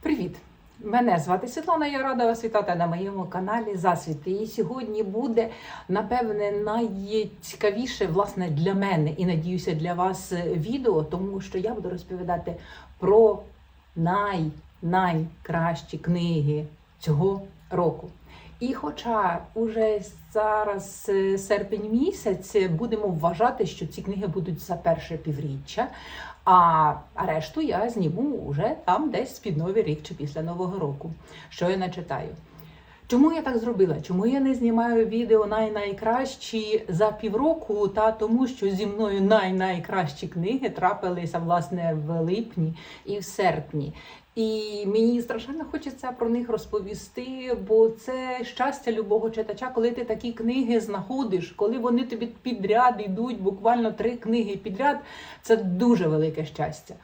Привіт! Мене звати Світлана. Я рада вас вітати на моєму каналі Засвіти. І сьогодні буде напевне найцікавіше власне для мене і надіюся для вас е, відео, тому що я буду розповідати про най найкращі книги цього року. І хоча уже зараз е, серпень місяць, будемо вважати, що ці книги будуть за перше півріччя, а решту я зніму вже там десь під новий рік чи після нового року, що я начитаю. Чому я так зробила? Чому я не знімаю відео най-найкращі за півроку? Та тому, що зі мною най-найкращі книги трапилися власне в липні і в серпні. І мені страшенно хочеться про них розповісти, бо це щастя любого читача, коли ти такі книги знаходиш, коли вони тобі підряд йдуть, буквально три книги підряд. Це дуже велике щастя.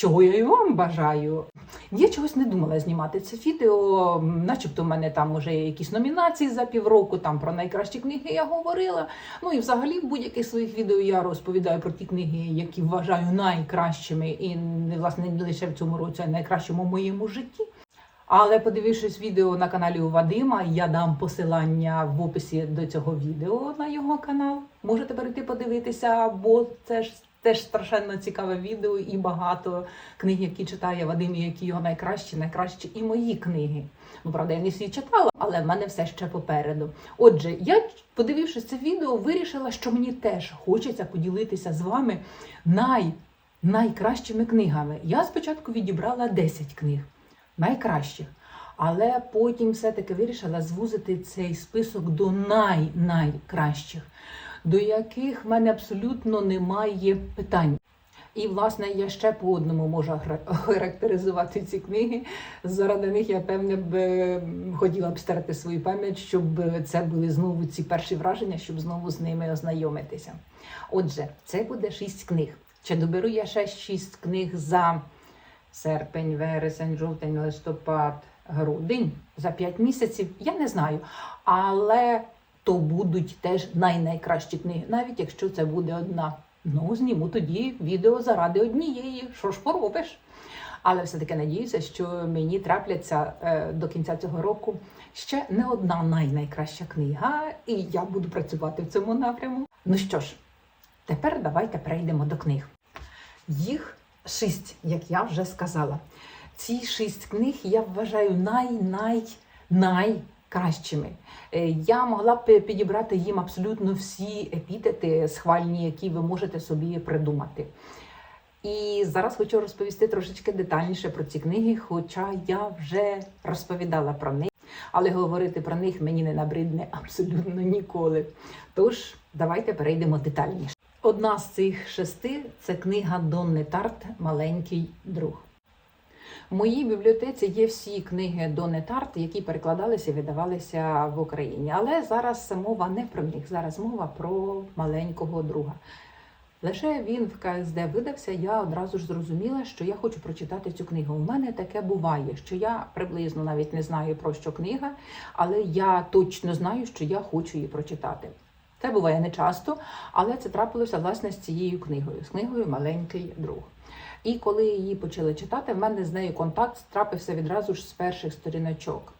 Чого я і вам бажаю. Я чогось не думала знімати це відео, начебто в мене там уже якісь номінації за півроку, там про найкращі книги я говорила. Ну і взагалі в будь-яких своїх відео я розповідаю про ті книги, які вважаю найкращими, і не власне не лише в цьому році, а найкращому в моєму житті. Але подивившись відео на каналі у Вадима, я дам посилання в описі до цього відео на його канал. Можете перейти подивитися, бо це ж теж страшенно цікаве відео і багато книг, які читає Вадим, і які його найкращі, найкращі і мої книги. Ну, правда, я не всі читала, але в мене все ще попереду. Отже, я, подивившись це відео, вирішила, що мені теж хочеться поділитися з вами най, найкращими книгами. Я спочатку відібрала 10 книг найкращих. Але потім все-таки вирішила звузити цей список до най-найкращих, до яких в мене абсолютно немає питань. І, власне, я ще по одному можу характеризувати ці книги. Заради них я певне б хотіла б стерти свою пам'ять, щоб це були знову ці перші враження, щоб знову з ними ознайомитися. Отже, це буде шість книг. Чи доберу я ще шість книг за серпень, вересень, жовтень, листопад, грудень за 5 місяців, я не знаю. Але то будуть теж най-найкращі книги, навіть якщо це буде одна. Ну, зніму тоді відео заради однієї. Що ж поробиш? Але все-таки надіюся, що мені трапляться е, до кінця цього року ще не одна най-найкраща книга, і я буду працювати в цьому напряму. Ну що ж, тепер давайте перейдемо до книг. Їх шість, як я вже сказала. Ці шість книг я вважаю най-най-найкращими. Е, Я могла б підібрати їм абсолютно всі епітети схвальні, які ви можете собі придумати. І зараз хочу розповісти трошечки детальніше про ці книги, хоча я вже розповідала про них, але говорити про них мені не набридне абсолютно ніколи. Тож, давайте перейдемо детальніше. Одна з цих шести це книга Донни Тарт Маленький друг. В моїй бібліотеці є всі книги Донни Тарт, які перекладалися і видавалися в Україні. Але зараз мова не про них, зараз мова про маленького друга. Лише він в КСД видався, я одразу ж зрозуміла, що я хочу прочитати цю книгу. У мене таке буває, що я приблизно навіть не знаю про що книга, але я точно знаю, що я хочу її прочитати. Це буває не часто, але це трапилося власне з цією книгою, з книгою Маленький друг. І коли її почали читати, в мене з нею контакт трапився відразу ж з перших сторіночок.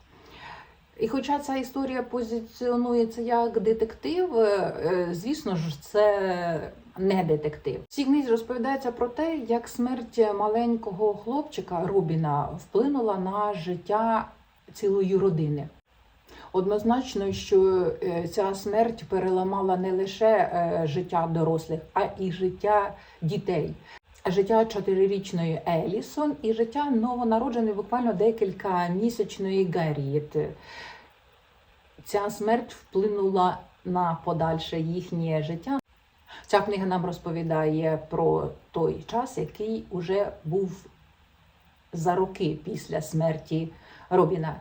І хоча ця історія позиціонується як детектив, е, звісно ж, це не детектив. В цій книзі розповідається про те, як смерть маленького хлопчика Робіна вплинула на життя цілої родини. Однозначно, що е, ця смерть переламала не лише е, життя дорослих, а і життя дітей. Життя чотирирічної Елісон і життя новонародженої буквально декілька місячної Гарріет. Ця смерть вплинула на подальше їхнє життя. Ця книга нам розповідає про той час, який уже був за роки після смерті Робіна.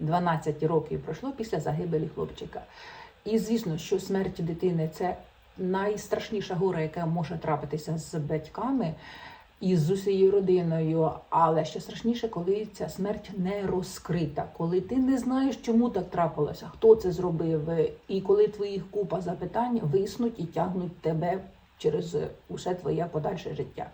12 років пройшло після загибелі хлопчика. І звісно, що смерть дитини це найстрашніша горе, яка може трапитися з батьками і з усією родиною. Але ще страшніше, коли ця смерть не розкрита, коли ти не знаєш, чому так трапилося, хто це зробив, і коли твоїх купа запитань виснуть і тягнуть тебе через усе твоє подальше життя.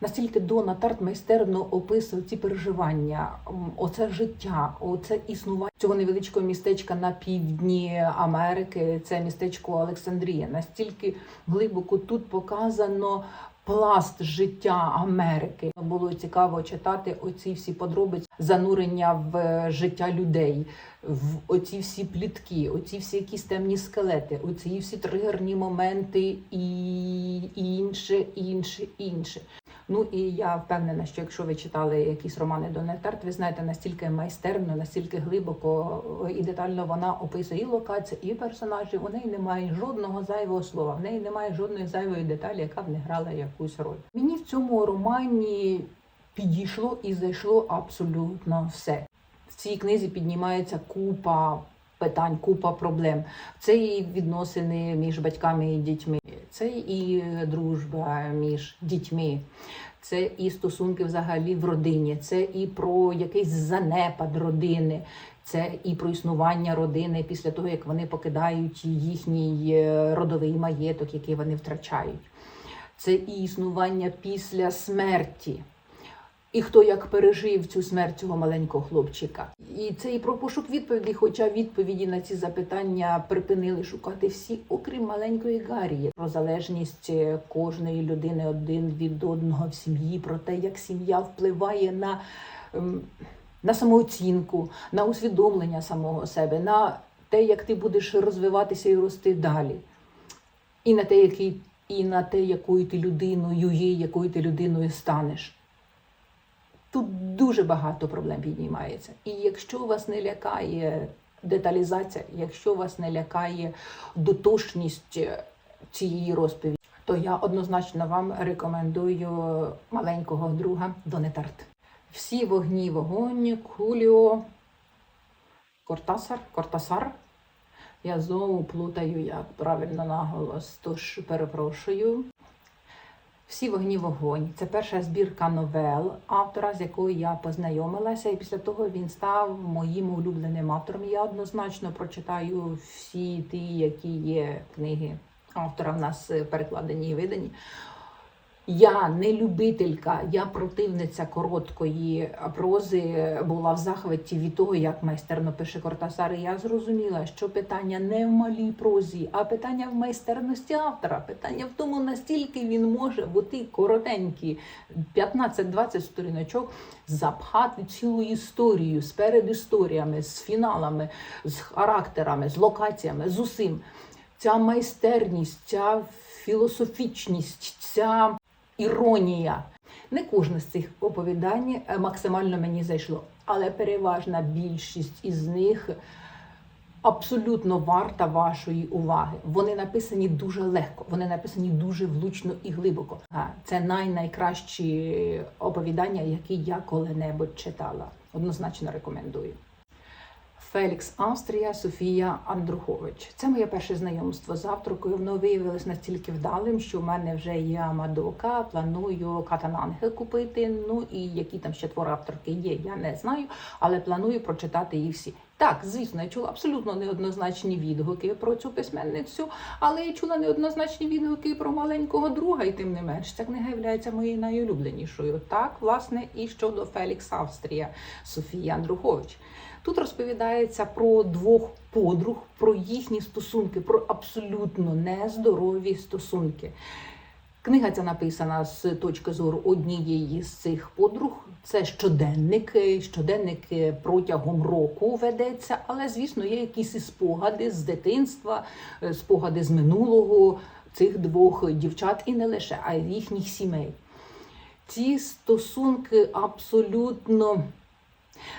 Настільки Дона Тарт майстерно описує ці переживання, оце життя, оце існування цього невеличкого містечка на півдні Америки. Це містечко Олександрія. Настільки глибоко тут показано пласт життя Америки. Було цікаво читати оці всі подробиці занурення в життя людей, в оці всі плітки, оці всі якісь темні скелети, оці всі тригерні моменти і інше, інше, інше. Ну і я впевнена, що якщо ви читали якісь романи Донетарт, ви знаєте настільки майстерно, настільки глибоко і детально вона описує і локації, і персонажів. У неї немає жодного зайвого слова, в неї немає жодної зайвої деталі, яка б не грала якусь роль. Мені в цьому романі підійшло і зайшло абсолютно все. В цій книзі піднімається купа питань, купа проблем. Це і відносини між батьками і дітьми, це і дружба між дітьми, це і стосунки взагалі в родині, це і про якийсь занепад родини. Це і про існування родини після того, як вони покидають їхній е, родовий маєток, який вони втрачають. Це і існування після смерті. І хто як пережив цю смерть цього маленького хлопчика. І це і про пошук відповідей, хоча відповіді на ці запитання припинили шукати всі, окрім маленької Гаррі, про залежність е, кожної людини один від одного в сім'ї, про те, як сім'я впливає на, ем, на самооцінку, на усвідомлення самого себе, на те, як ти будеш розвиватися і рости далі, і на те, який, і на те, якою ти людиною є, якою ти людиною станеш. Тут дуже багато проблем піднімається. І якщо вас не лякає деталізація, якщо вас не лякає дотошність цієї розповіді, то я однозначно вам рекомендую маленького друга Донетарт. Всі вогні, вогонь, Хуліо, Кортасар, Кортасар. Я знову плутаю, як правильно наголос, тож перепрошую. Всі вогні вогонь. Це перша збірка новел автора, з якою я познайомилася, і після того він став моїм улюбленим автором. Я однозначно прочитаю всі ті, які є книги автора в нас перекладені і видані. Я не любителька, я противниця короткої прози була в захваті від того, як майстерно пише Кортасар. Я зрозуміла, що питання не в малій прозі, а питання в майстерності автора. Питання в тому, настільки він може оті коротенькі 15-20 сторіночок запхати цілу історію з передісторіями, з фіналами, з характерами, з локаціями, з усім. Ця майстерність, ця філософічність, ця іронія. Не кожне з цих оповідань е, максимально мені зайшло, але переважна більшість із них абсолютно варта вашої уваги. Вони написані дуже легко, вони написані дуже влучно і глибоко. Це най-найкращі оповідання, які я коли-небудь читала. Однозначно рекомендую. Фелікс Австрія Софія Андрухович. Це моє перше знайомство з авторкою. Воно виявилось настільки вдалим, що в мене вже є Мадока. Планую Катананги купити. Ну і які там ще твори авторки є, я не знаю, але планую прочитати їх всі. Так, звісно, я чула абсолютно неоднозначні відгуки про цю письменницю, але я чула неоднозначні відгуки про маленького друга, і тим не менш ця книга є моєю найулюбленішою. Так, власне, і щодо Фелікс Австрія Софії Андрухович. Тут розповідається про двох подруг, про їхні стосунки, про абсолютно нездорові стосунки. Книга ця написана з точки зору однієї з цих подруг. Це щоденник, щоденник протягом року ведеться, але, звісно, є якісь спогади з дитинства, е, спогади з минулого цих двох дівчат, і не лише, а й їхніх сімей. Ці стосунки абсолютно.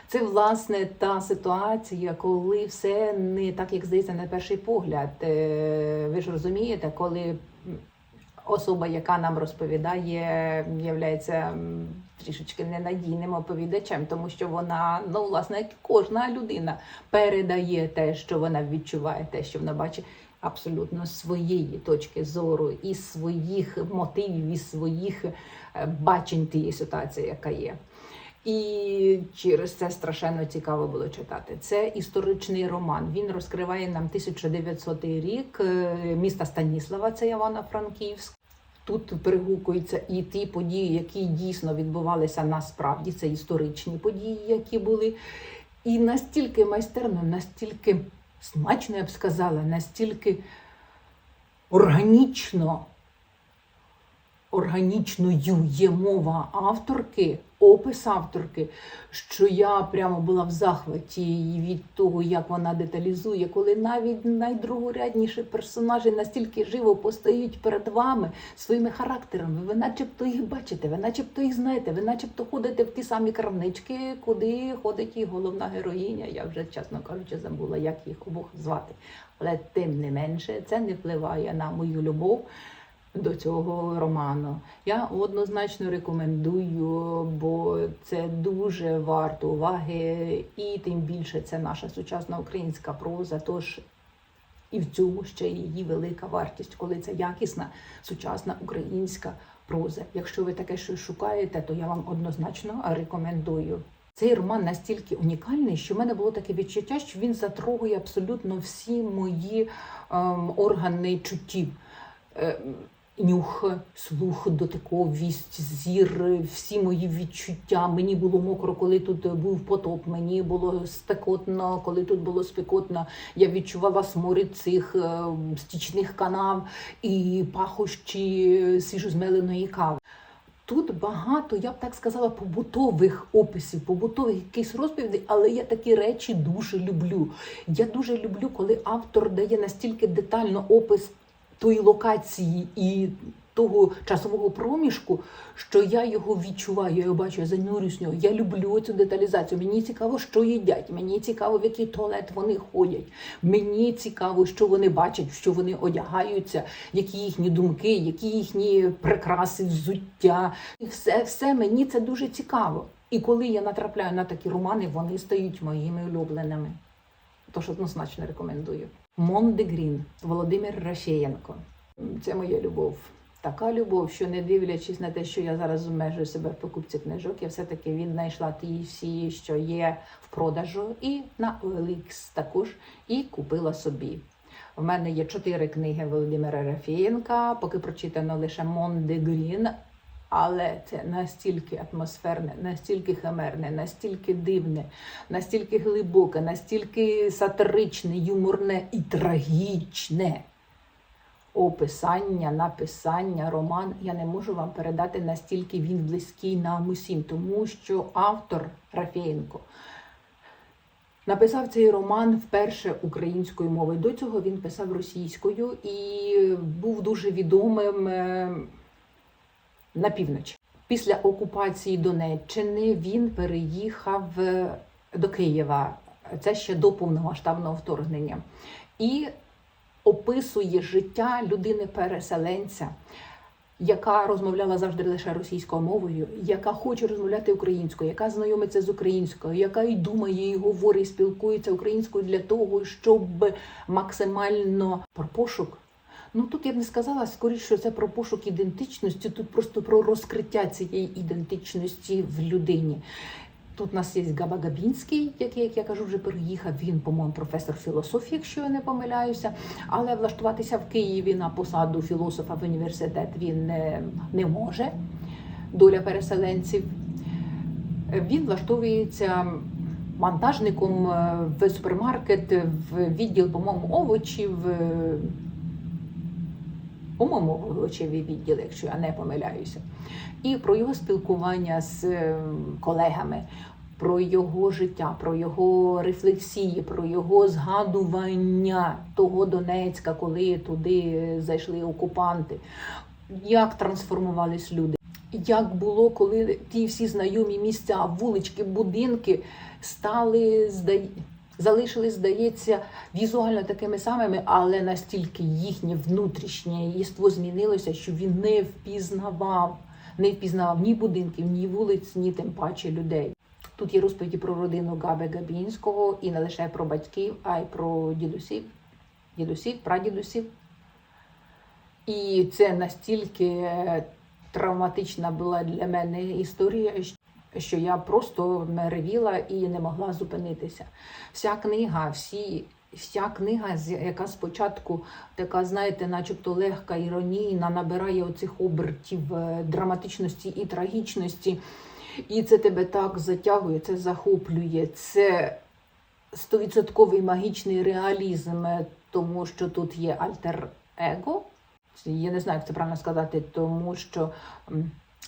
Це власне та ситуація, коли все не так, як здається, на перший погляд. Е, Ви ж розумієте, коли особа, яка нам розповідає, є трішечки ненадійним оповідачем, тому що вона, ну, власне, як кожна людина передає те, що вона відчуває, те, що вона бачить. Абсолютно своєї точки зору і своїх мотивів, і своїх е, бачень тієї ситуації, яка є. І через це страшенно цікаво було читати. Це історичний роман. Він розкриває нам 1900 рік е, міста Станіслава, це Івано-Франківськ. Тут пригукуються і ті події, які дійсно відбувалися насправді. Це історичні події, які були. І настільки майстерно, настільки смачно, я б сказала, настільки органічно, органічною є мова авторки, опис авторки, що я прямо була в захваті від того, як вона деталізує, коли навіть найдругорядніші персонажі настільки живо постають перед вами своїми характерами. Ви начебто їх бачите, ви начебто їх знаєте, ви начебто ходите в ті самі крамнички, куди ходить і головна героїня. Я вже, чесно кажучи, забула, як їх обох звати. Але тим не менше, це не впливає на мою любов до цього роману. Я однозначно рекомендую, бо це дуже варто уваги, і тим більше це наша сучасна українська проза. Тож і в цьому ще її велика вартість, коли це якісна сучасна українська проза. Якщо ви таке щось шукаєте, то я вам однозначно рекомендую. Цей роман настільки унікальний, що в мене було таке відчуття, що він затрогує абсолютно всі мої ем, органи чуттів. Ем, Нюх, слух, дотиковість, зір, всі мої відчуття. Мені було мокро, коли тут був потоп. Мені було спекотно, коли тут було спекотно. Я відчувала сморід цих е, стічних канав і пахощі свіжозмеленої кави. Тут багато, я б так сказала, побутових описів, побутових якихось розповідей, але я такі речі дуже люблю. Я дуже люблю, коли автор дає настільки детально опис тої локації і того часового проміжку, що я його відчуваю, я його бачу, я занурюсь нього. Я люблю цю деталізацію. Мені цікаво, що їдять. Мені цікаво, в який туалет вони ходять. Мені цікаво, що вони бачать, що вони одягаються, які їхні думки, які їхні прикраси, взуття. І все, все мені це дуже цікаво. І коли я натрапляю на такі романи, вони стають моїми улюбленими. Тож однозначно рекомендую. Монде Грін Володимир Рашєєнко. Це моя любов. Така любов, що не дивлячись на те, що я зараз обмежую себе в покупці книжок, я все-таки віднайшла ті всі, що є в продажу, і на OLX також, і купила собі. В мене є чотири книги Володимира Рафієнка, поки прочитано лише Монде Грін, але це настільки атмосферне, настільки химерне, настільки дивне, настільки глибоке, настільки сатиричне, юморне і трагічне описання, написання, роман. Я не можу вам передати, настільки він близький нам усім, тому що автор Рафєєнко написав цей роман вперше українською мовою. До цього він писав російською і був дуже відомим е, на півночі. Після окупації Донеччини він переїхав е, до Києва. Це ще до повномасштабного вторгнення. І описує життя людини-переселенця, яка розмовляла завжди лише російською мовою, яка хоче розмовляти українською, яка знайомиться з українською, яка і думає, і говорить, спілкується українською для того, щоб максимально про пошук. Ну тут я б не сказала скоріше, це про пошук ідентичності, тут просто про розкриття цієї ідентичності в людині. Тут у нас є Габа Габінський, який, як я кажу, вже переїхав. Він, по-моєму, професор філософії, якщо я не помиляюся. Але влаштуватися в Києві на посаду філософа в університет він не, не може. Доля переселенців. Він влаштовується монтажником в супермаркет, в відділ, по-моєму, овочів. По-моєму, овочевий відділ, якщо я не помиляюся. І про його спілкування з е, колегами, про його життя, про його рефлексії, про його згадування того Донецька, коли туди зайшли окупанти, як трансформувались люди. Як було, коли ті всі знайомі місця, вулички, будинки стали здається, залишились, здається, візуально такими самими, але настільки їхнє внутрішнє єство змінилося, що він не впізнавав, не впізнавав ні будинків, ні вулиць, ні тим паче людей. Тут є розповіді про родину Габи Габінського і не лише про батьків, а й про дідусів, дідусів, прадідусів. І це настільки травматична була для мене історія, що я просто ревіла і не могла зупинитися. Вся книга, всі вся книга, яка спочатку така, знаєте, начебто легка, іронійна, набирає оцих обертів е, драматичності і трагічності. І це тебе так затягує, це захоплює. Це стовідсотковий магічний реалізм, е, тому що тут є альтер-его. Я не знаю, як це правильно сказати, тому що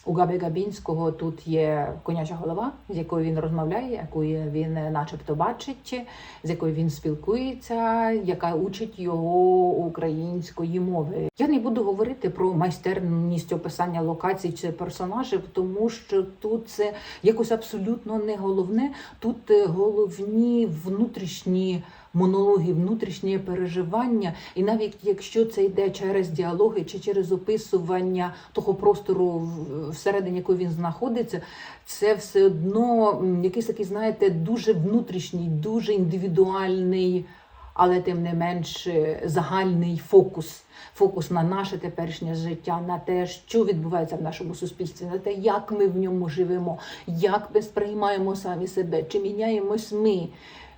у Габи Габінського тут є коняча голова, з якою він розмовляє, якою він е, начебто бачить, з якою він спілкується, яка учить його української мови. Я не буду говорити про майстерність описання локацій чи персонажів, тому що тут це якось абсолютно не головне. Тут е, головні внутрішні монологи, внутрішнє переживання, і навіть якщо це йде через діалоги чи через описування того простору, всередині якого він знаходиться, це все одно якийсь такий, знаєте, дуже внутрішній, дуже індивідуальний. Але тим не менш е, загальний фокус, фокус на наше теперішнє життя, на те, що відбувається в нашому суспільстві, на те, як ми в ньому живемо, як ми сприймаємо самі себе, чи міняємось ми,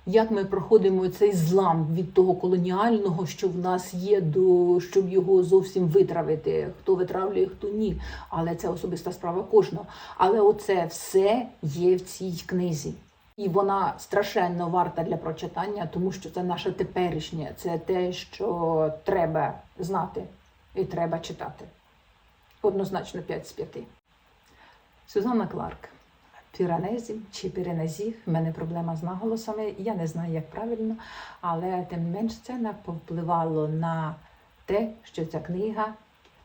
як ми проходимо цей злам від того колоніального, що в нас є, до щоб його зовсім витравити. Хто витравлює, хто ні. Але це особиста справа кожного. Але оце все є в цій книзі. І вона страшенно варта для прочитання, тому що це наше теперішнє, це те, що треба знати і треба читати. Однозначно 5 з 5. Сюзанна Кларк. Піранезі чи Піренезі. В мене проблема з наголосами. Я не знаю, як правильно, але тим не менш це не повпливало на те, що ця книга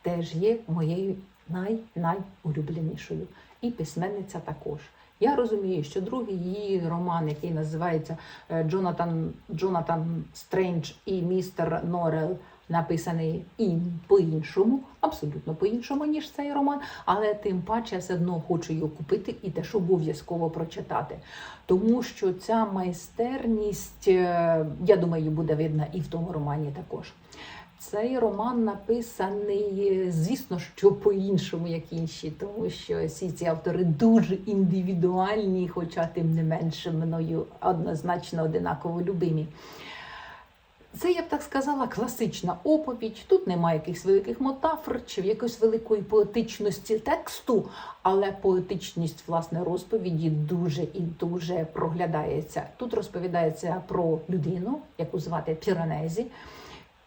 теж є моєю най-найулюбленішою. І письменниця також. Я розумію, що другий її роман, який називається е, Джонатан, Джонатан Стрендж і містер Норел, написаний і по-іншому, абсолютно по-іншому, ніж цей роман, але тим паче все одно хочу його купити і теж обов'язково прочитати. Тому що ця майстерність, е, я думаю, буде видна і в тому романі також. Цей роман написаний, е, звісно, що по-іншому, як інші, тому що всі ці автори дуже індивідуальні, хоча тим не менше мною однозначно одинаково любимі. Це, я б так сказала, класична оповідь. Тут немає якихось великих мотафор чи якоїсь великої поетичності тексту, але поетичність власне розповіді дуже і дуже проглядається. Тут розповідається про людину, яку звати Піранезі,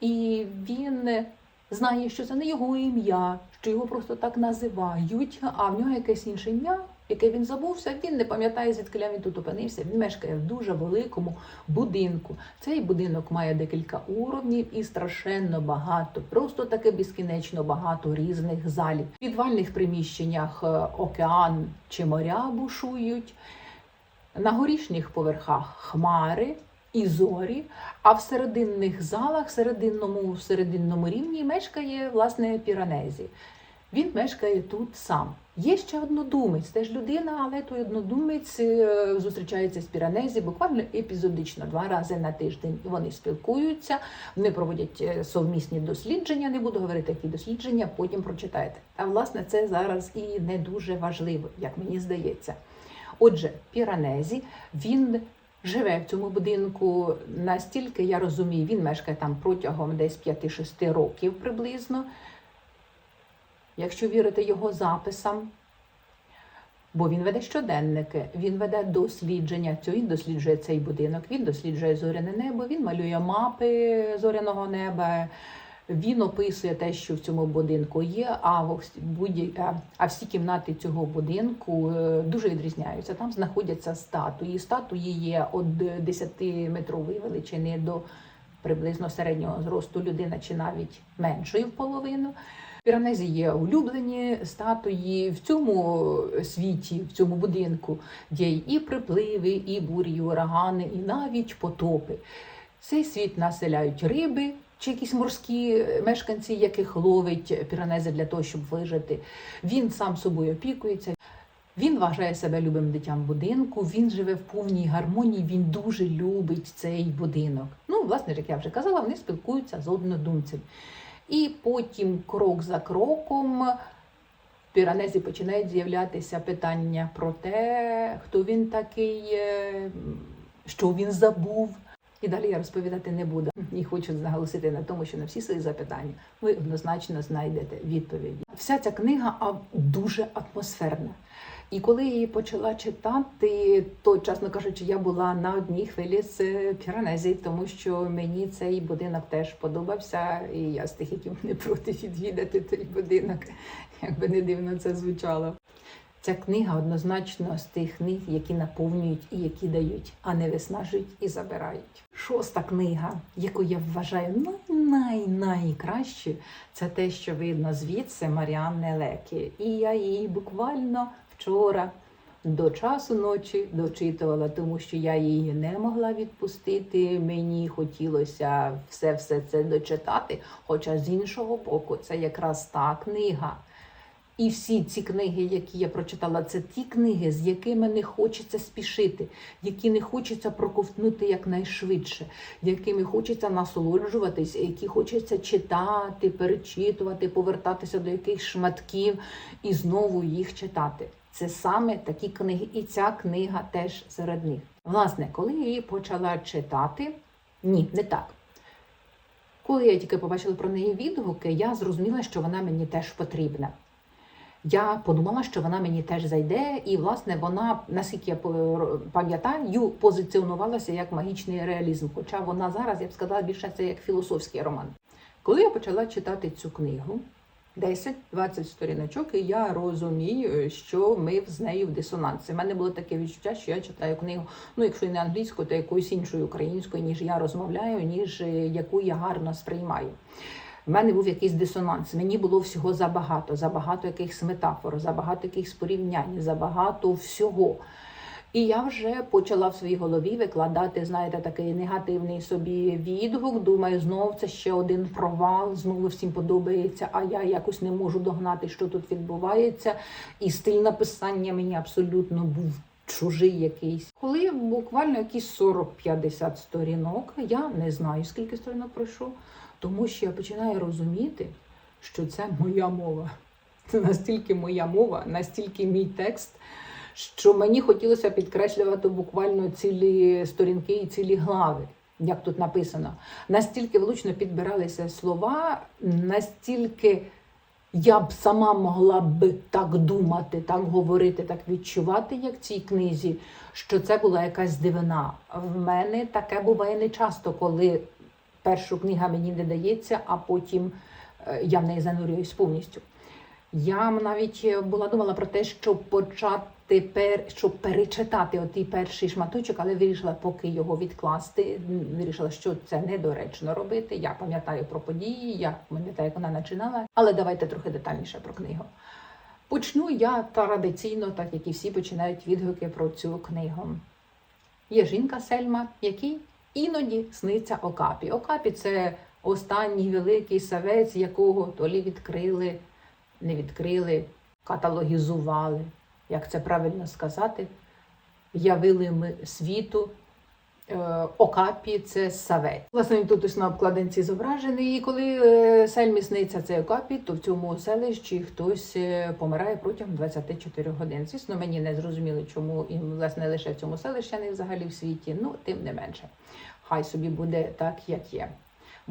і він знає, що це не його ім'я, що його просто так називають, а в нього якесь інше ім'я. Яке він забувся, він не пам'ятає, звідки він тут опинився. Він мешкає в дуже великому будинку. Цей будинок має декілька уровнів і страшенно багато, просто таке безкінечно багато різних залів. В підвальних приміщеннях е, океан чи моря бушують, на горішніх поверхах хмари і зорі, а в серединних залах, серединному, в серединному рівні мешкає власне Піранезі. Він мешкає тут сам. Є ще однодумець, теж людина, але той однодумець е, зустрічається з Піранезі буквально епізодично, два рази на тиждень. Вони спілкуються, вони проводять е, совмісні дослідження. Не буду говорити, які дослідження, потім прочитаєте. А власне це зараз і не дуже важливо, як мені здається. Отже, Піранезі він живе в цьому будинку настільки, я розумію, він мешкає там протягом десь 5-6 років приблизно. Якщо вірити його записам, бо він веде щоденники, він веде дослідження. Він досліджує цей будинок, він досліджує зоряне небо, він малює мапи зоряного неба. Він описує те, що в цьому будинку є. А будь а всі кімнати цього будинку е, дуже відрізняються. Там знаходяться статуї. Статуї є від 10-метрової величини до приблизно середнього зросту людина, чи навіть меншої в половину. Піранезі є улюблені статуї в цьому світі, в цьому будинку, є і припливи, і бурі, і урагани, і навіть потопи. Цей світ населяють риби чи якісь морські мешканці, яких ловить Піранеза для того, щоб вижити. Він сам собою опікується. Він вважає себе любим дитям будинку, він живе в повній гармонії, він дуже любить цей будинок. Ну, власне, як я вже казала, вони спілкуються з однодумцем. І потім, крок за кроком, в Піранезі починають з'являтися питання про те, хто він такий, е, що він забув. І далі я розповідати не буду. І хочу наголосити на тому, що на всі свої запитання ви однозначно знайдете відповіді. Вся ця книга дуже атмосферна. І коли її почала читати, то, чесно кажучи, я була на одній хвилі з е, Піранезі, тому що мені цей будинок теж подобався, і я з тих, які не проти відвідати той будинок, як би не дивно це звучало. Ця книга однозначно з тих книг, які наповнюють і які дають, а не виснажують і забирають. Шоста книга, яку я вважаю най-най-найкращою, це те, що видно звідси Маріанни Лекі. І я її буквально вчора до часу ночі дочитувала, тому що я її не могла відпустити. Мені хотілося все все це дочитати. Хоча з іншого боку, це якраз та книга. І всі ці книги, які я прочитала, це ті книги, з якими не хочеться спішити, які не хочеться проковтнути якнайшвидше, якими хочеться насолоджуватись, які хочеться читати, перечитувати, повертатися до якихось шматків і знову їх читати. Це саме такі книги, і ця книга теж серед них. Власне, коли я її почала читати, ні, не так. Коли я тільки побачила про неї відгуки, я зрозуміла, що вона мені теж потрібна. Я подумала, що вона мені теж зайде, і власне вона, наскільки я пам'ятаю, позиціонувалася як магічний реалізм. Хоча вона зараз, я б сказала, більше це як філософський роман. Коли я почала читати цю книгу, 10-20 сторіночок, і я розумію, що ми з нею в дисонансі. У мене було таке відчуття, що я читаю книгу, ну якщо не англійською, то якоюсь іншою українською, ніж я розмовляю, ніж е, яку я гарно сприймаю. В мене був якийсь дисонанс. Мені було всього забагато, забагато якихось метафор, забагато якихось порівнянь, забагато всього. І я вже почала в своїй голові викладати, знаєте, такий негативний собі відгук. Думаю, знов це ще один провал, знову всім подобається, а я якось не можу догнати, що тут відбувається. І стиль написання мені абсолютно був чужий якийсь. Коли буквально якісь 40-50 сторінок, я не знаю, скільки сторінок пройшло, тому що я починаю розуміти, що це моя мова. Це настільки моя мова, настільки мій текст, що мені хотілося підкреслювати буквально цілі сторінки і цілі глави, як тут написано. Настільки влучно підбиралися слова, настільки я б сама могла б так думати, так говорити, так відчувати, як в цій книзі, що це була якась дивина. В мене таке буває не часто, коли перша книга мені не дається, а потім е, я в неї занурююсь повністю. Я навіть е, була думала про те, щоб почати пер, щоб перечитати отий перший шматочок, але вирішила поки його відкласти. Вирішила, що це недоречно робити. Я пам'ятаю про події, я пам'ятаю, як вона починала. Але давайте трохи детальніше про книгу. Почну я традиційно, так як і всі починають відгуки про цю книгу. Є жінка Сельма, якій іноді сниться Окапі. Окапі це останній великий савець, якого то лі відкрили, не відкрили, каталогізували, як це правильно сказати, явили ми світу. Е, Окапі це савець. Власне, він тут ось на обкладинці зображений. І коли е, Сельмі сниться цей Окапі, то в цьому селищі хтось е, помирає протягом 24 годин. Звісно, мені не зрозуміло, чому і власне лише в цьому селищі, а не взагалі в світі. Ну, тим не менше. Хай собі буде так, як є.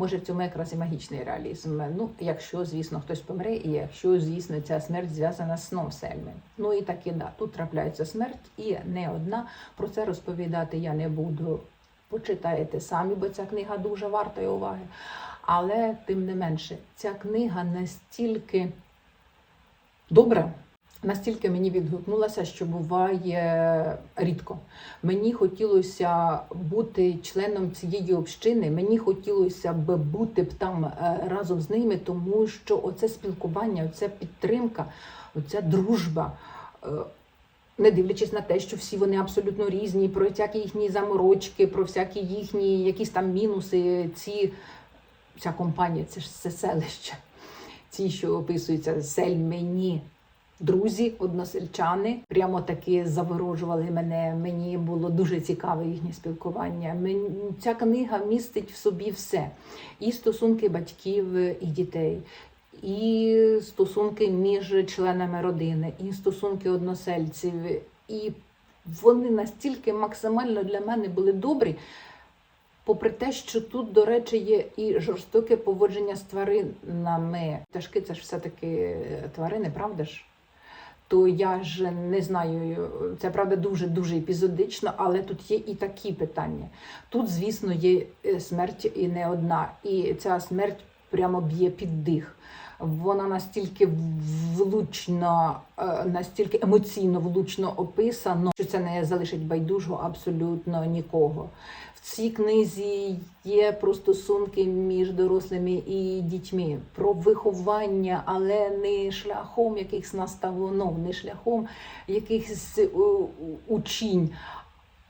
Може, в цьому якраз і магічний реалізм. Ну, якщо, звісно, хтось помре, і якщо, звісно, ця смерть зв'язана з сном Сельми. Ну і таки, да, тут трапляється смерть, і не одна. Про це розповідати я не буду. Почитаєте самі, бо ця книга дуже вартої уваги. Але тим не менше, ця книга настільки добра, настільки мені відгукнулася, що буває рідко. Мені хотілося бути членом цієї общини, мені хотілося б бути б там е, разом з ними, тому що оце спілкування, оця підтримка, оця дружба. е, Не дивлячись на те, що всі вони абсолютно різні, про всякі їхні заморочки, про всякі їхні якісь там мінуси, ці ця компанія, це ж це селище. Ці, що описуються сельмені, друзі, односельчани, прямо таки заворожували мене. Мені було дуже цікаве їхнє спілкування. Ця книга містить в собі все: і стосунки батьків і дітей. І стосунки між членами родини, і стосунки односельців, і вони настільки максимально для мене були добрі. Попри те, що тут, до речі, є і жорстоке поводження з тваринами. Пташки це ж все-таки тварини, правда ж? То я ж не знаю, це правда дуже дуже епізодично, але тут є і такі питання. Тут, звісно, є е, смерть і не одна, і ця смерть прямо б'є під дих. Вона настільки влучно, е, настільки емоційно влучно описано, що це не залишить байдужого абсолютно нікого. В цій книзі є про стосунки між дорослими і дітьми, про виховання, але не шляхом якихось наставонов, не шляхом якихось е, учінь.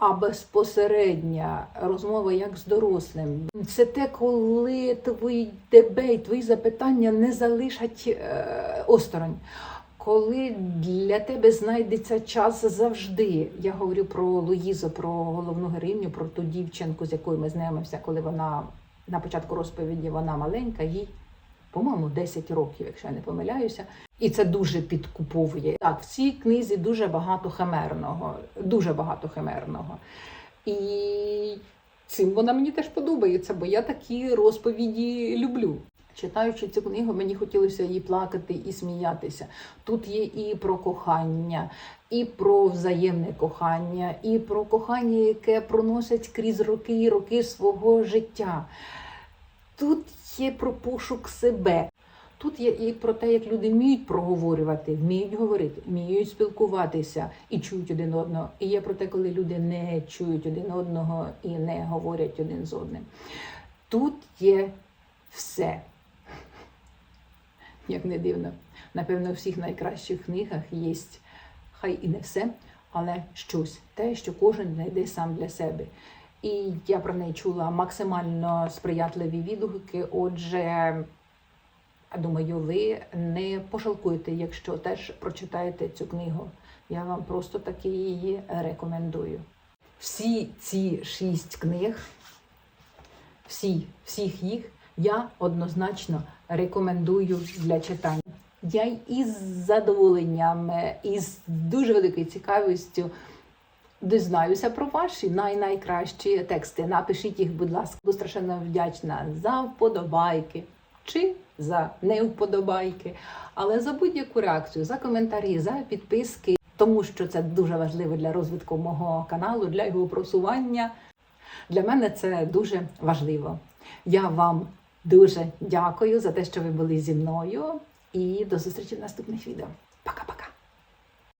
А безпосередня розмова як з дорослим. Це те, коли твої тебе і твої запитання не залишать е, осторонь. Коли для тебе знайдеться час завжди. Я говорю про Луїзу, про головну героїню, про ту дівчинку, з якою ми знайомимося, коли вона на початку розповіді вона маленька, їй, по-моєму, 10 років, якщо я не помиляюся. І це дуже підкуповує. Так, в цій книзі дуже багато химерного, дуже багато химерного. І цим вона мені теж подобається, бо я такі розповіді люблю. Читаючи цю книгу, мені хотілося і плакати, і сміятися. Тут є і про кохання, і про взаємне кохання, і про кохання, яке проносять крізь роки і роки свого життя. Тут є про пошук себе. Тут є і про те, як люди вміють проговорювати, вміють говорити, вміють спілкуватися і чують один одного. І є про те, коли люди не чують один одного і не говорять один з одним. Тут є все. Як не дивно. Напевно, у всіх найкращих книгах є хай і не все, але щось, те, що кожен знайде сам для себе. І я про неї чула максимально сприятливі відгуки. Отже, думаю, ви не пожалкуєте, якщо теж прочитаєте цю книгу. Я вам просто таки її рекомендую. Всі ці шість книг, всі, всіх їх я однозначно рекомендую для читання. Я із задоволенням, із дуже великою цікавістю дізнаюся про ваші най-найкращі тексти. Напишіть їх, будь ласка, буду страшенно вдячна за вподобайки чи за невподобайки, але за будь-яку реакцію, за коментарі, за підписки, тому що це дуже важливо для розвитку мого каналу, для його просування. Для мене це дуже важливо. Я вам дуже дякую за те, що ви були зі мною, і до зустрічі в наступних відео.